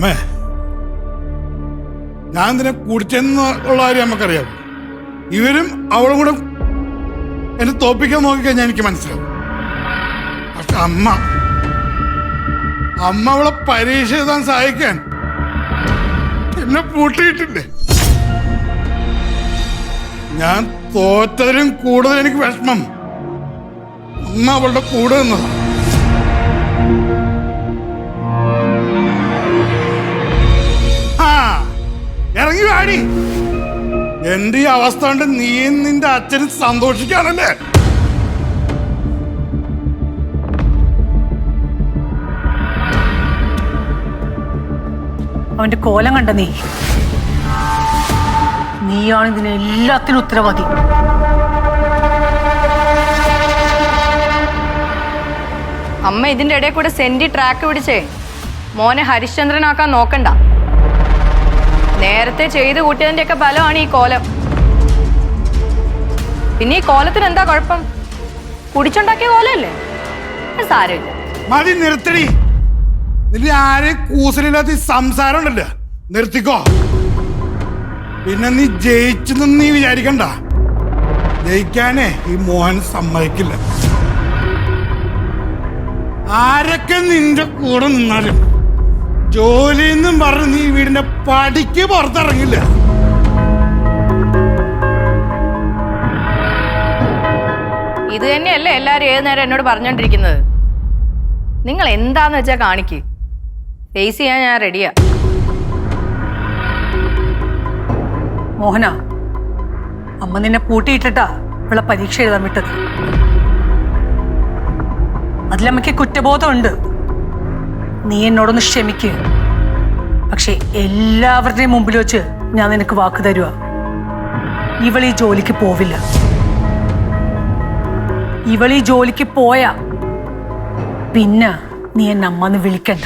അമ്മേ. ഞാൻ എന്തിനെ കുടിച്ചെന്നുള്ള കാര്യം നമുക്കറിയാം. ഇവരും അവളും കൂടെ എന്നെ തോപ്പിക്കാൻ നോക്കിക്കഴിഞ്ഞാൽ എനിക്ക് മനസ്സിലാവും. പക്ഷെ അമ്മ അമ്മ അവളെ പരീക്ഷ എഴുതാൻ സഹായിക്കാൻ എന്നെ പൂട്ടിയിട്ടില്ലേ? ഞാൻ തോറ്റതിലും കൂടുതൽ എനിക്ക് വിഷമം അമ്മ അവളുടെ കൂടെ നിന്നതാണ്. വാടി എന്റെ ഈ അവസ്ഥ കൊണ്ട് നീ നിന്റെ അച്ഛനും സന്തോഷിക്കാണല്ലേ അവന്റെ കോലം കണ്ട നീ. നീയാണ് ഇതിന് എല്ലാത്തിനും ഉത്തരവാദി. അമ്മ ഇതിന്റെ ഇടയിൽ കൂടെ സെന്റി ട്രാക്ക് പിടിച്ചേ. മോനെ ഹരിശ്ചന്ദ്രനാക്കാൻ നോക്കണ്ട. നേരത്തെ ചെയ്ത് കൂട്ടിയതിന്റെ ഒക്കെ ഫലമാണ് ഈ കോലം. പിന്നെ ഈ കോലത്തിന് എന്താ കുഴപ്പം? കുടിച്ചുണ്ടാക്കിയ കോലല്ലേ? സാരമില്ല. മതി നിർത്തടി. നിന്റെ ആരെയും കൂസലില്ലാത്ത സംസാരം ഉണ്ടല്ലോ. നിർത്തിക്കോ. പിന്നെ നീ ജയിച്ചെന്ന് നീ വിചാരിക്കണ്ട. ജയിക്കാനേ ഈ മോഹൻ സമ്മതിക്കില്ല. ആരൊക്കെ നിന്റെ കൂടെ നിന്നാലും ജോലിന്നും പറഞ്ഞ് നീ വീടിന്റെ പടിക്ക് പുറത്തിറങ്ങില്ല. ഇത് തന്നെയല്ലേ എല്ലാരും ഏത് നേരം എന്നോട് പറഞ്ഞോണ്ടിരിക്കുന്നത്? നിങ്ങൾ എന്താന്ന് വെച്ചാ കാണിക്ക്. ഫേസ് ചെയ്യാൻ ഞാൻ റെഡിയാ മോഹന അമ്മ നിന്നെ പൂട്ടിയിട്ടിട്ടാ ഉള്ള പരീക്ഷ എഴുതാൻ വിട്ടത്. അതിലമ്മയ്ക്ക് കുറ്റബോധമുണ്ട്. നീ എന്നോടൊന്ന് ക്ഷമിക്കുക പക്ഷെ എല്ലാവരുടെയും മുമ്പിൽ വെച്ച് ഞാൻ നിനക്ക് വാക്ക് തരുക ഇവൾ ഈ ജോലിക്ക് പോവില്ല. ഇവൾ ഈ ജോലിക്ക് പോയാ പിന്നെ നീ എന്നെ അമ്മന്ന് വിളിക്കണ്ട.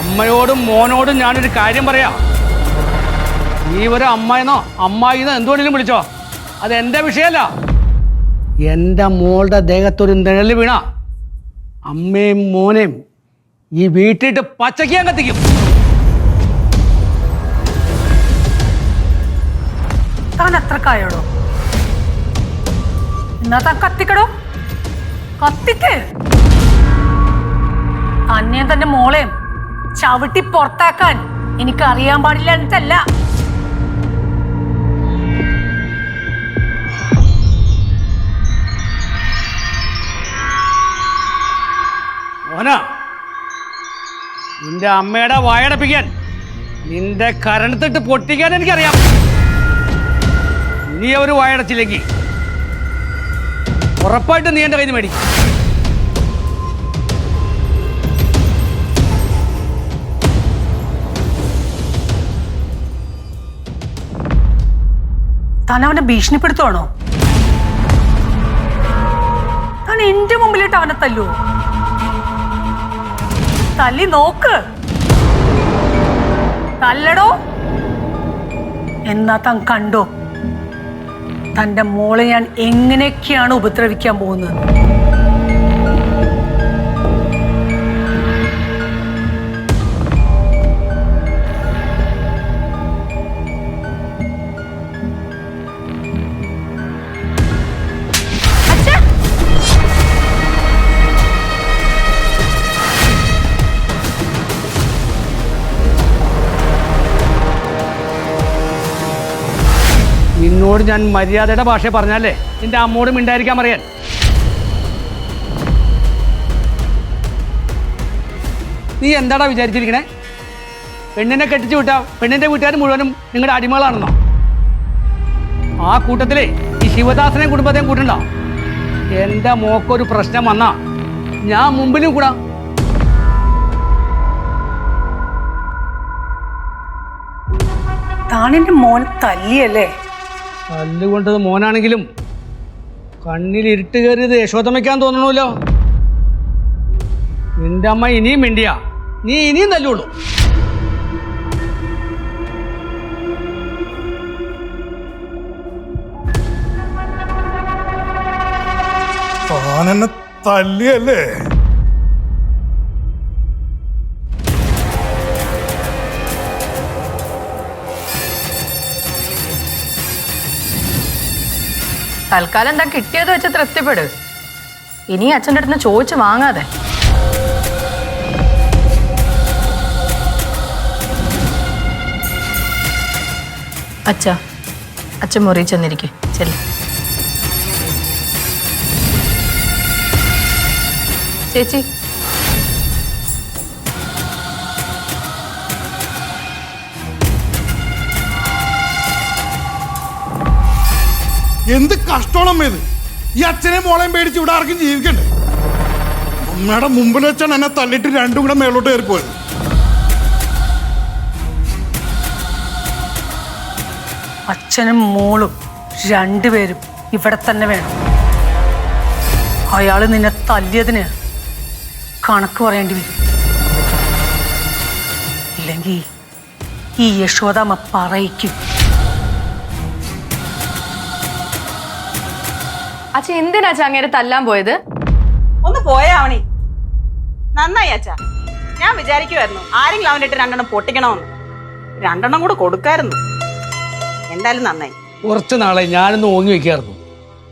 അമ്മയോടും മോനോടും ഞാനൊരു കാര്യം പറയാം. നീ ഒരു അമ്മായിന്നോ അമ്മായിന്നോ എന്തുകൊണ്ടിലും വിളിച്ചോ. അത് എന്റെ വിഷയമല്ല എന്റെ മോളുടെ ദേഹത്തൊരു നിഴൽ വീണ അമ്മയും മോനെയും ഈ വീട്ടിട്ട് പച്ചക്കിയാൻ കത്തിക്കും. താൻ അത്രക്കായോടോ എന്നാ താൻ കത്തിക്കടോ? കത്തിക്ക്. തന്നെയും തന്റെ മോളെയും ചവിട്ടി പുറത്താക്കാൻ എനിക്ക് അറിയാൻ പാടില്ല എന്നിട്ടല്ല. നിന്റെ അമ്മയുടെ വായടപ്പിക്കാൻ നിന്റെ കരണത്തിട്ട് പൊട്ടിക്കാൻ എനിക്കറിയാം. നീ ഒരു വായടച്ചില്ലെങ്കിൽ ഉറപ്പായിട്ട് നീ എന്റെ കയ്യിൽ നിന്ന് മേടിക്കും. താൻ അവനെ ഭീഷണിപ്പെടുത്തുവാണോ? താൻ എന്റെ മുമ്പിലിട്ട് അവനെ തല്ലു തല്ലി നോക്ക്. തല്ലടോ. എന്നാ താൻ കണ്ടോ? തന്റെ മോളെ ഞാൻ എങ്ങനെയൊക്കെയാണ് ഉപദ്രവിക്കാൻ പോകുന്നത്? നിന്നോട് ഞാൻ മര്യാദയുടെ ഭാഷ പറഞ്ഞാലേ നിന്റെ അമ്മോട് മിണ്ടായിരിക്കാൻ അറിയാൻ നീ എന്താടാ വിചാരിച്ചിരിക്കണേ? പെണ്ണിനെ കെട്ടിച്ചു വിട്ടാ പെണ്ണിന്റെ വീട്ടുകാർ മുഴുവനും നിങ്ങളുടെ അടിമകളാണെന്നോ? ആ കൂട്ടത്തിലെ ഈ ശിവദാസനെയും കുടുംബത്തെയും കൂട്ടണ്ട. എന്റെ മോക്കൊരു പ്രശ്നം വന്നാ ഞാൻ മുമ്പിലും കൂടാ. താൻ മോനെ തല്ലിയല്ലേ? തല്ലുകൊണ്ടത് മോനാണെങ്കിലും കണ്ണിൽ ഇരുട്ട് കയറിയത് യശോദമ്മയ്ക്കാൻ തോന്നണല്ലോ നിന്റെ അമ്മ ഇനിയും മിണ്ടിയ. നീ ഇനിയും തല്ലുള്ളൂ താനെന്നെ തല്ലിയല്ലേ? തൽക്കാലം എന്താ കിട്ടിയത് വെച്ച് തൃപ്തിപ്പെട്. ഇനി അച്ഛന്റെ അടുത്ത് ചോദിച്ചു വാങ്ങാതെ. അച്ഛ അച്ഛൻ മുറി ചെന്നിരിക്കെ. ചെല്ല. ചേച്ചി എന്ത് കഷ്ടോളം ഇത്? ഈ അച്ഛനെ മോളെയും പേടിച്ച് ഇവിടെ ആർക്കും ജീവിക്കണ്ടേ? അമ്മയുടെ മുമ്പിൽ വെച്ചാണ് എന്നെ തള്ളിയിട്ട് രണ്ടും കൂടെ മേലോട്ട് കയറിപ്പോയത്. അച്ഛനും മോളും രണ്ടുപേരും ഇവിടെ തന്നെ വേണം. അയാൾ നിന്നെ തല്ലിയതിന് കണക്ക് പറയേണ്ടി വരും. ഇല്ലെങ്കിൽ ഈ യശോദാമ്മ പറയിക്കും. അച്ഛൻ എന്തിനാ അച്ഛ അങ്ങനെ തല്ലാൻ പോയത്? ഒന്ന് പോയാവണി നന്നായി അച്ഛ. ഞാൻ വിചാരിക്കുമായിരുന്നു ആരെങ്കിലും അവന്റെ ഇട്ട് രണ്ടെണ്ണം പൊട്ടിക്കണമെന്ന്. രണ്ടെണ്ണം കൂടെ കൊടുക്കായിരുന്നു. എന്തായാലും നന്നായി. കുറച്ച് നാളെ ഞാനൊന്ന് ഓങ്ങി വെക്കായിരുന്നു.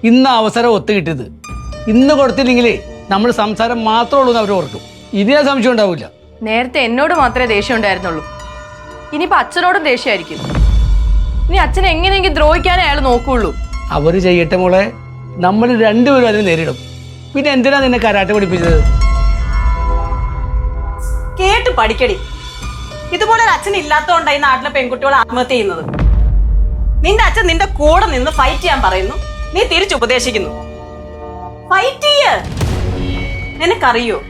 ഇന്ന് അവസരം ഒത്തു കിട്ടിയത്. ഇന്ന് കൊടുത്തില്ലെങ്കിലേ നമ്മൾ സംസാരം മാത്രമേ ഉള്ളൂ എന്ന് അവർ ഓർക്കും ഇതിനെ സംശയം ഉണ്ടാവില്ല. നേരത്തെ എന്നോട് മാത്രമേ ദേഷ്യം ഉണ്ടായിരുന്നുള്ളൂ. ഇനിയിപ്പോ അച്ഛനോടും ദേഷ്യമായിരിക്കും ഇനി അച്ഛനെ എങ്ങനെയെങ്കിലും ദ്രോഹിക്കാനേ അയാൾ നോക്കുള്ളൂ. അവർ ചെയ്യട്ടെ മോളെ. നമ്മൾ രണ്ടുപേരും അതിനെ നേരിടും. പിന്നെ എന്തിനാ നിന്നെ കരാട്ടെ പഠിപ്പിച്ചത്? കേട്ട് പഠിക്കടി. ഇതുപോലെ അച്ഛൻ ഈ നാട്ടിലെ പെൺകുട്ടികൾ ആത്മഹത്യ ചെയ്യുന്നത്. നിന്റെ അച്ഛൻ നിന്റെ കൂടെ നിന്ന് ഫൈറ്റ് ചെയ്യാൻ പറയുന്നു. നീ തിരിച്ചു ഉപദേശിക്കുന്നു. ഫൈറ്റ് ചെയ്യ. നിനക്കറിയോ?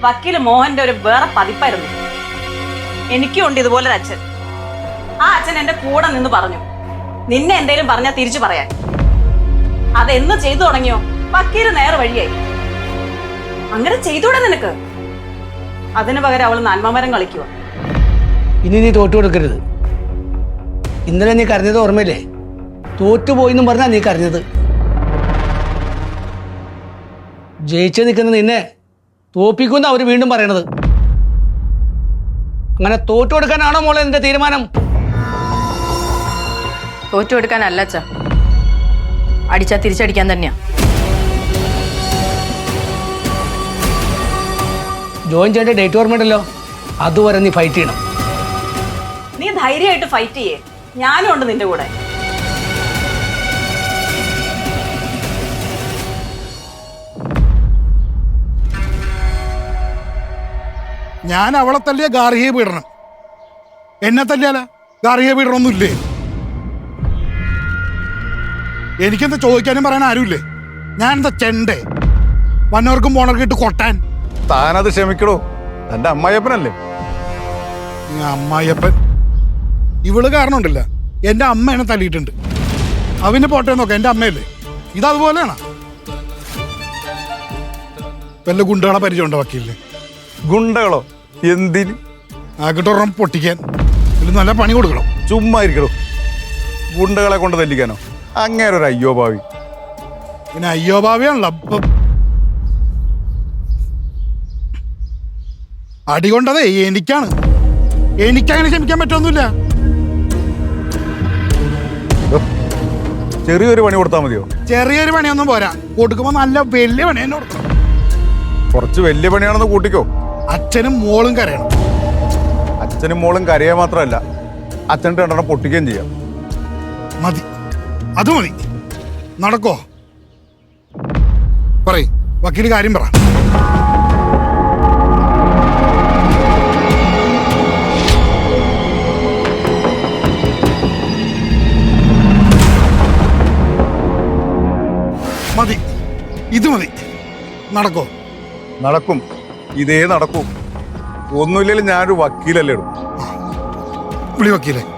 വക്കീൽ മോഹന്റെ ഒരു വേറെ പതിപ്പായിരുന്നു. എനിക്കും ഉണ്ട് ഇതുപോലെ ഒരു അച്ഛൻ. ആ അച്ഛൻ എന്റെ കൂടെ നിന്ന് പറഞ്ഞു. നിന്നെ എന്തേലും പറഞ്ഞാൽ തിരിച്ചു പറയാൻ. അതെന്ന് ചെയ്തു തുടങ്ങിയോ? വക്കീൽ നേരെ വഴിയായി. അങ്ങനെ ചെയ്തൂടെ നിനക്ക്? അതിനു പകരം അവൾ നന്മമരം കളിക്കുക ഇനി നീ തോറ്റു കൊടുക്കരുത്. ഇന്നലെ നീ കരഞ്ഞത് ഓർമ്മയില്ലേ? തോറ്റുപോയി എന്നും പറഞ്ഞാ നീ കരഞ്ഞത്. ജയിച്ചു നിൽക്കുന്ന നിന്നെ തോപ്പിക്കുമെന്ന് അവർ വീണ്ടും പറയണത്. അങ്ങനെ തോറ്റു കൊടുക്കാനാണോ മോളെ നിന്റെ തീരുമാനം? തോറ്റു കൊടുക്കാനല്ല അച്ഛ. അടിച്ചാ തിരിച്ചടിക്കാൻ തന്നെയാ. ജോയിൻ ചെയ്യേണ്ട ഡേറ്റ് ഓർമ്മയുണ്ടല്ലോ? അതുവരെ നീ ഫൈറ്റ് ചെയ്യണം. നീ ധൈര്യമായിട്ട് ഫൈറ്റ് ചെയ്യേ. ഞാനും ഉണ്ട് നിന്റെ കൂടെ. ഞാൻ അവളെ തല്ലിയ ഗാർഹിക പീഡനം. എന്നെ തല്ലിയാല? ഗാർഹിക ഇല്ലേ എനിക്കെന്താ ചോദിക്കാനും പറയാൻ ആരുമില്ലേ? ഞാൻ എന്താ ചെണ്ടേ? വന്നവർക്കും പോണവർക്കും ഇട്ട് കൊട്ടാൻ. താനത് ക്ഷമിക്കണോ തന്റെ അമ്മായിയപ്പനല്ലേ? അമ്മായിയപ്പൻ. ഇവൾ കാരണമുണ്ടല്ല എന്റെ അമ്മ എന്നെ തല്ലിയിട്ടുണ്ട്. അവന് പോട്ടെ നോക്കാം എന്റെ അമ്മയല്ലേ? ഇതതുപോലെയാണ് വല്ല ഗുണ്ടകളെ പരിചയമുണ്ടോ വക്കീലിന്? ഗുണ്ടകളോ? എന്തിന്? ആകട്ടോറം പൊട്ടിക്കാൻ. ഇതിൽ നല്ല പണി കൊടുക്കണം. ചുമ്മാ ഇരിക്കണോ ഗുണ്ടകളെ കൊണ്ട് തെറ്റിക്കാനോ അങ്ങേരെ ഒരു അയ്യോ ഭാവി. പിന്നെ അയ്യോ ഭാവിയാണല്ലോ. അപ്പം അടി കൊണ്ടതേ എനിക്കാണ്. എനിക്കങ്ങനെ ക്ഷമിക്കാൻ പറ്റൊന്നുമില്ല. ചെറിയൊരു പണി കൊടുത്താൽ മതിയോ? ചെറിയൊരു പണിയൊന്നും പോരാ. കൊടുക്കുമ്പോ നല്ല വലിയ പണി തന്നെ കൊടുക്കണം. കുറച്ച് വലിയ പണിയാണെന്ന് കൂട്ടിക്കോ. അച്ഛനും മോളും കരയണം. അച്ഛനും മോളും കരയാൻ മാത്രമല്ല അച്ഛന്റെ രണ്ടെണ്ണം പൊട്ടിക്കുകയും ചെയ്യാം. മതി. അത് മതി. നടക്കോ? പറയ്. വക്കീൽ കാര്യം പറ. മതി. ഇത് മതി. നടക്കോ? നടക്കും. ഇതേ നടക്കൂ. ഒന്നുമില്ലെങ്കിലും ഞാനൊരു വക്കീലല്ലേ ഇടും വിളി വക്കീലെ.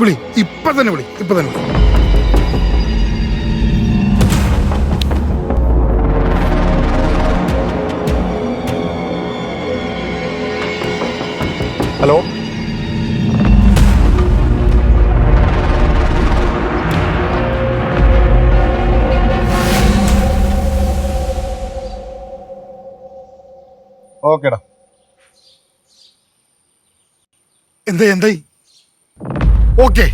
വിളി. ഇപ്പൊ തന്നെ വിളി. ഇപ്പൊ തന്നെ വിളി. ഹലോ? ഓക്കേടാ. എന്തായി എന്തായി? ഓക്കെ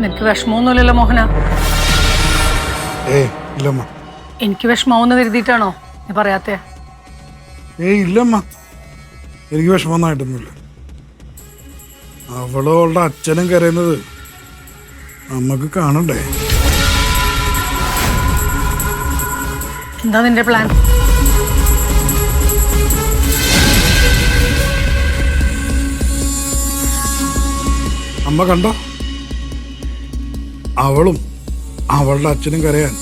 നിനക്ക് വിഷമമൊന്നുമില്ലല്ലോ മോഹന. ഏ ഇല്ലമ്മ. എനിക്ക് വിഷമാവെന്ന് കരുതിയിട്ടാണോ നീ പറയാത്തെ? ഏ ഇല്ലമ്മ. എനിക്ക് വിഷമമൊന്നായിട്ടൊന്നുമില്ല. അവളവളുടെ അച്ഛനും കരയുന്നത് നമുക്ക് കാണണ്ടേ? എന്താ നിന്റെ പ്ലാൻ അമ്മ കണ്ടോ? അവളും അവളുടെ അച്ഛനും കരയാൻ.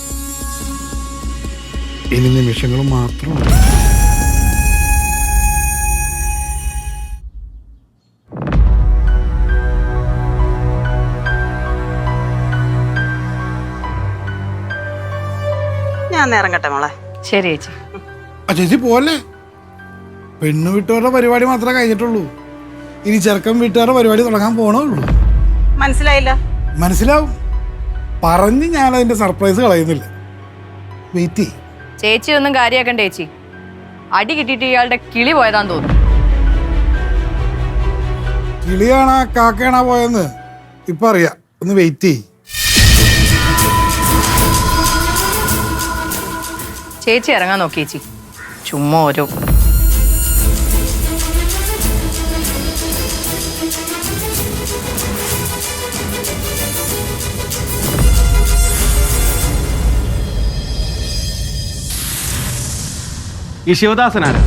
ഇനി നിമിഷങ്ങൾ മാത്രമാണ് ഞാൻ ഇറങ്ങട്ടെ മോളെ. ശരി ചേച്ചി. ആ ചേച്ചി പോലെ പെണ്ണു വീട്ടുകാരുടെ പരിപാടി മാത്രമേ കഴിഞ്ഞിട്ടുള്ളൂ. ഇനി ചെറുക്കൻ വീട്ടുകാരുടെ പരിപാടി തുടങ്ങാൻ പോണേ ഉള്ളൂ. മനസ്സിലായില്ല? മനസ്സിലാവും. പറഞ്ഞ് ഞാൻ അതിന്റെ സർപ്രൈസ് കളയുന്നില്ല. വെയിറ്റ് ചേച്ചി ഒന്നും കാര്യമാക്കണ്ട ചേച്ചി. അടി കിട്ടിയിട്ട് ഇയാളുടെ കിളി പോയതാന്ന് തോന്നുന്നു. കിളിയാണാ കാക്കയാണാ പോയെന്ന് ഇപ്പൊ അറിയാം ഒന്ന് വെയിറ്റ് ചെയ്യും. ചേച്ചി ഇറങ്ങാൻ നോക്കി ചേച്ചി. ചുമ്മാ ഓരോ ഈ ശിവദാസനാരാ?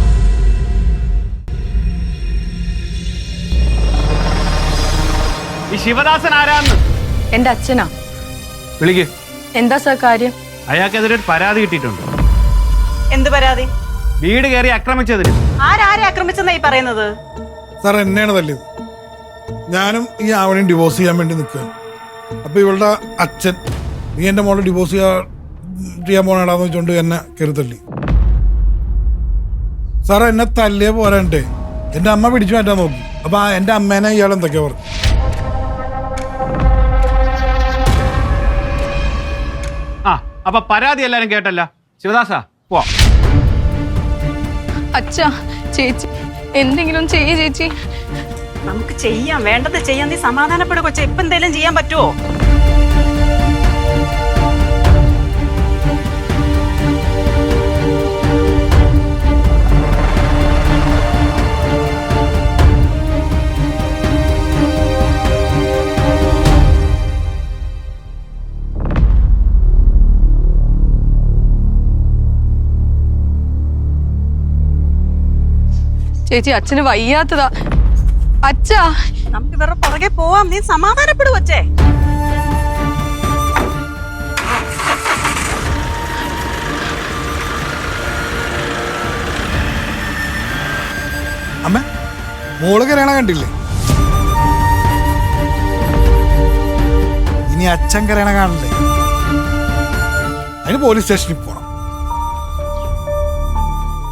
ഈ ശിവദാസൻ ആരാന്ന് എന്റെ അച്ഛനാ. വിളിക്ക്. എന്താ സാർ കാര്യം? അയാൾക്കെതിരെ ഒരു പരാതി കിട്ടിയിട്ടുണ്ട്. എന്ത് പരാതി? വീട് കയറി ആക്രമിച്ചതിന്. ആരാരെ ആക്രമിച്ചെന്നായി പറയുന്നത്? സാർ എന്നെയാണ് തല്ലിയത്. ഞാനും ഈ ആവണയും ഡിവോഴ്സ് ചെയ്യാൻ വേണ്ടി നിൽക്കുകയാണ് അപ്പൊ ഇവളുടെ അച്ഛൻ നീ എന്റെ മോളെ ഡിവോഴ്സ് ചെയ്യാ ചെയ്യാൻ പോണടാന്ന് വെച്ചോണ്ട് എന്നെ കയറി തല്ലി. സാർ എന്നെ തല്ലിയ പോരാണ്ടേ. എന്റെ അമ്മ പിടിച്ചു മാറ്റാൻ നോക്കി. അപ്പൊ ആ എന്റെ അമ്മേനെ ഇയാൾ എന്തൊക്കെയാ പറഞ്ഞു? ആ അപ്പൊ പരാതി എല്ലാരും കേട്ടല്ല. ശിവദാസ പോ അച്ഛാ ചേച്ചി എന്തെങ്കിലും ചെയ്യ ചേച്ചി. നമുക്ക് ചെയ്യാം വേണ്ടത് ചെയ്യാൻ നീ സമാധാനപ്പെടുക കൊച്ചെ. ഇപ്പൊ എന്തെങ്കിലും ചെയ്യാൻ പറ്റുമോ ചേച്ചി അച്ഛന് വയ്യാത്തതാ. അച്ഛാ. നമുക്ക് ഇവരുടെ പുറകെ പോവാം. നീ സമാധാനപ്പെടും അച്ഛേ. അമ്മ മോൾ കരയണ കണ്ടില്ലേ? ഇനി അച്ഛൻ കരയണ കാണണ്ടേ? അതിന് പോലീസ് സ്റ്റേഷനിൽ പോണം.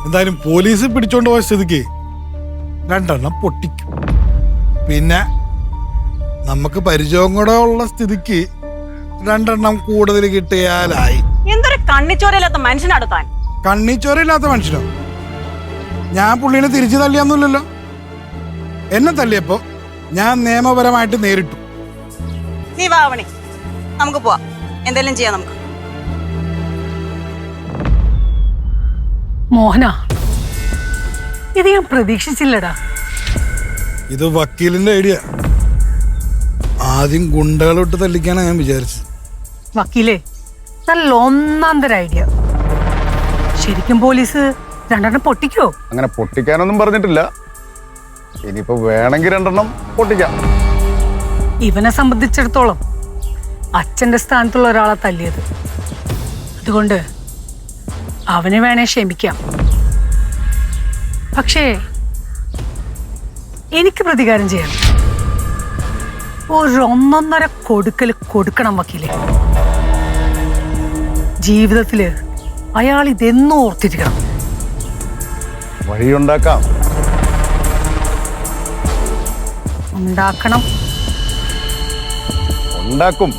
എന്തായാലും പോലീസ് പിടിച്ചോണ്ട് പോയ സ്ഥിതിക്ക് രണ്ടെണ്ണം പൊട്ടിക്കും. പിന്നെ നമുക്ക് പരിചയം കൂടെ ഉള്ള സ്ഥിതിക്ക് രണ്ടെണ്ണം കൂടുതൽ കിട്ടിയാലായി. എന്തൊരു കണ്ണിച്ചോരയില്ലാത്ത മനുഷ്യനാണ് താൻ? കണ്ണിച്ചോരയില്ലാത്ത മനുഷ്യനോ? ഞാൻ പുള്ളീനെ തിരിച്ചു തള്ളിയൊന്നുമില്ലല്ലോ. എന്നെ തള്ളിയപ്പോ ഞാൻ നിയമപരമായിട്ട് നേരിട്ടു. നീ വാവണി നമുക്ക് പോവാം. എന്തെങ്കിലും ചെയ്യാം നമുക്ക്. മോഹന ഇത് ഞാൻ പ്രതീക്ഷിച്ചില്ലടാ. ഇത് വക്കീലിന്റെ ഐഡിയ. ആദ്യം ഗുണ്ടകളോട്ട് തല്ലിക്കാനാണ് ഞാൻ വിചാരിച്ചത്. വക്കീലേ നല്ല ഒന്നാന്തര ഐഡിയ. ശരിക്കും പോലീസ് രണ്ടെണ്ണം പൊട്ടിക്കോ അങ്ങനെ പൊട്ടിക്കാനൊന്നും പറഞ്ഞിട്ടില്ല. ഇനിയിപ്പോ വേണമെങ്കിൽ രണ്ടെണ്ണം പൊട്ടിക്കാം. ഇവനെ സംബന്ധിച്ചിടത്തോളം അച്ഛന്റെ സ്ഥാനത്തുള്ള ഒരാളെ തല്ലിയത്. അതുകൊണ്ട് അവനെ വേണേ ക്ഷമിക്കാം. പക്ഷേ എനിക്ക് പ്രതികാരം ചെയ്യണം ഒരൊന്നൊന്നര കൊടുക്കൽ കൊടുക്കണം വക്കീലെ. ജീവിതത്തിൽ അയാൾ ഇതെന്നും ഓർത്തിരിക്കണം. വഴിയുണ്ടാക്കാം. ഉണ്ടാക്കണം. ഉണ്ടാക്കും.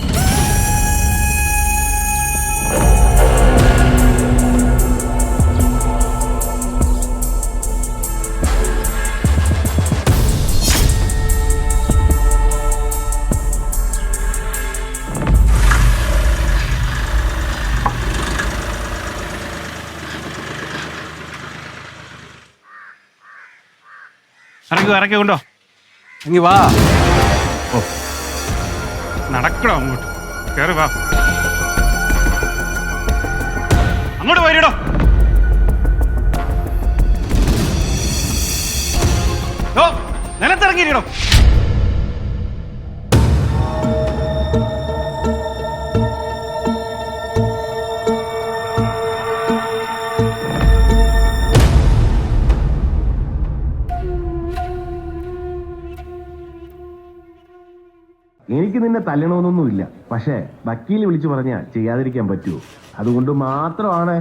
ഇറക്കി ഇറക്കി കൊണ്ടോ. എങ്കി വാ. ഓ. നടക്കടോ അങ്ങോട്ട്. കേറി വാ. അങ്ങോട്ട് വരിടോ ഓ എനിക്ക് നിന്നെ തല്ലണമെന്നൊന്നുമില്ല പക്ഷേ വക്കീൽ വിളിച്ചു പറഞ്ഞാൽ ചെയ്യാതിരിക്കാൻ പറ്റുമോ അതുകൊണ്ട് മാത്രമാണ്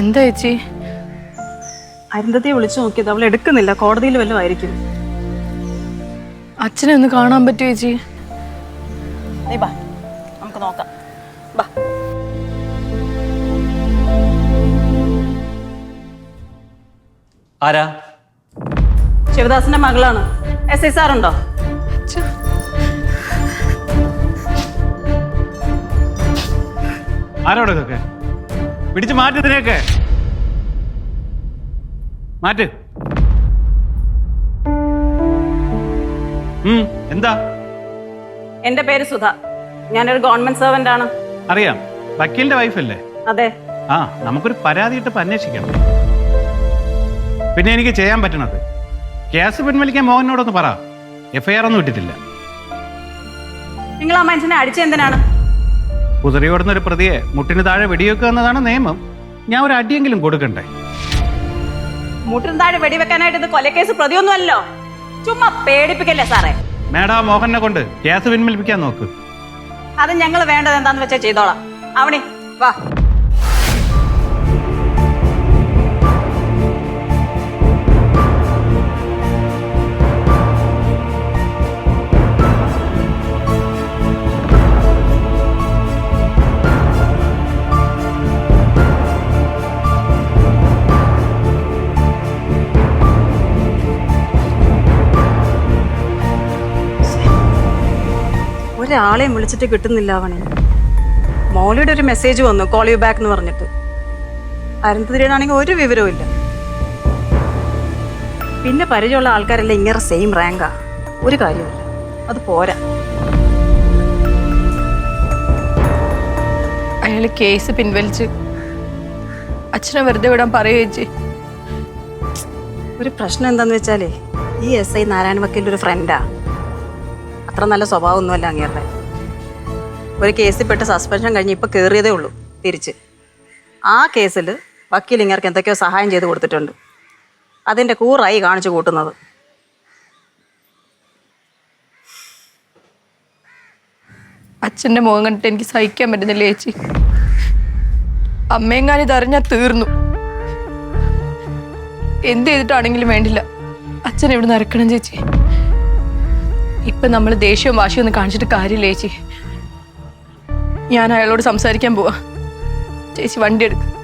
എന്താ ചേച്ചി? അരുന്ധതിയെ വിളിച്ചു നോക്കിയത് അവൾ എടുക്കുന്നില്ല. കോടതിയിൽ വല്ലതും ആയിരിക്കും. അച്ഛനെ ഒന്ന് കാണാൻ പറ്റുമോ ചേച്ചി? നീ ബാ നമുക്ക് നോക്കാം. ബാ. ആരാ? ശിവദാസിന്റെ മകളാണ്. എസ് ഐ സാറുണ്ടോ ആരോടൊക്കെ ഇതൊക്കെ പിടിച്ച് മാറ്റ് ഉം, എന്താ? എന്റെ പേര് സുധ. ഞാനൊരു ഗവൺമെന്റ് സെർവന്റ് ആണ്. അറിയാം. വക്കീലിന്റെ വൈഫല്ലേ അതെ. ആ നമുക്കൊരു പരാതി ഇട്ടപ്പോ അന്വേഷിക്കണം പിന്നെ എനിക്ക് ചെയ്യാൻ പറ്റണത്. കേസ് പിൻവലിക്കാൻ മോഹനോടൊന്ന് പറ. എഫ്ഐആർ ഒന്നും ഇട്ടിട്ടില്ല. നിങ്ങൾ ആ മനുഷ്യനെ അടിച്ചെന്തിനാണ് കുതിരയോടുന്ന ഒരു പ്രതിയെ മുട്ടിന് താഴെ വെടിവെക്കുക എന്നതാണ് നിയമം. ഞാൻ ഒരു അടിയെങ്കിലും കൊടുക്കണ്ടേ? മുട്ടിന് താഴെ വെടിവെക്കാനായിട്ട് ഇത് കൊലക്കേസ് പ്രതിയൊന്നുമല്ലോ ചുമ്മാ പേടിപ്പിക്കല്ലേ സാറേ? മേഡം മോഹനെ കൊണ്ട് കേസ് പിൻവലിപ്പിക്കാൻ നോക്ക്. അത് ഞങ്ങൾ വേണ്ടത് എന്താന്ന് വെച്ചാൽ ചെയ്തോളാം. അവണി വാ. ഒരാളെയും വിളിച്ചിട്ട് കിട്ടുന്നില്ല അവനെ. മോളിയുടെ ഒരു മെസ്സേജ് വന്നു കോൾ യു ബാക്ക് എന്ന് പറഞ്ഞിട്ട്. അരുന്ധതിരിയാണെങ്കിൽ ഒരു വിവരവും ഇല്ല. പിന്നെ പരിചയമുള്ള ആൾക്കാരെല്ലാം ഇങ്ങനെ സെയിം റാങ്കാ ഒരു കാര്യമില്ല അത് പോരാ. അയാൾ കേസ് പിൻവലിച്ച് അച്ഛനെ വെറുതെ വിടാൻ പറയൂ ചേച്ചി ഒരു പ്രശ്നം എന്താന്ന് വെച്ചാലേ ഈ എസ് ഐ നാരായണ വക്കീലിന്റെ ഒരു ഫ്രണ്ടാ അത്ര നല്ല സ്വഭാവമൊന്നുമല്ല അങ്ങേരുടെ. ഒരു കേസിൽ പെട്ട് സസ്പെൻഷൻ കഴിഞ്ഞ് ഇപ്പോൾ കയറിയതേ ഉള്ളൂ തിരിച്ച്. ആ കേസിൽ വക്കീൽ ഇങ്ങർക്ക് എന്തൊക്കെയോ സഹായം ചെയ്ത് കൊടുത്തിട്ടുണ്ട്. അതിന്റെ കൂറായി കാണിച്ചു കൂട്ടുന്നത്. അച്ഛന്റെ മുഖം കണ്ടിട്ട് എനിക്ക് സഹിക്കാൻ പറ്റുന്നില്ല ചേച്ചി? അമ്മയെങ്ങാനും ഇതറിഞ്ഞാൽ തീർന്നു. എന്ത് ചെയ്തിട്ടാണെങ്കിലും വേണ്ടില്ല. അച്ഛൻ ഇവിടെ നിന്ന് നരക്കണം ചേച്ചി? ഇപ്പൊ നമ്മൾ ദേഷ്യവും വാശിയും ഒന്നും കാണിച്ചിട്ട് കാര്യമില്ല ചേച്ചി. ഞാൻ അയാളോട് സംസാരിക്കാൻ പോവാ. ചേച്ചി വണ്ടി എടുക്കും.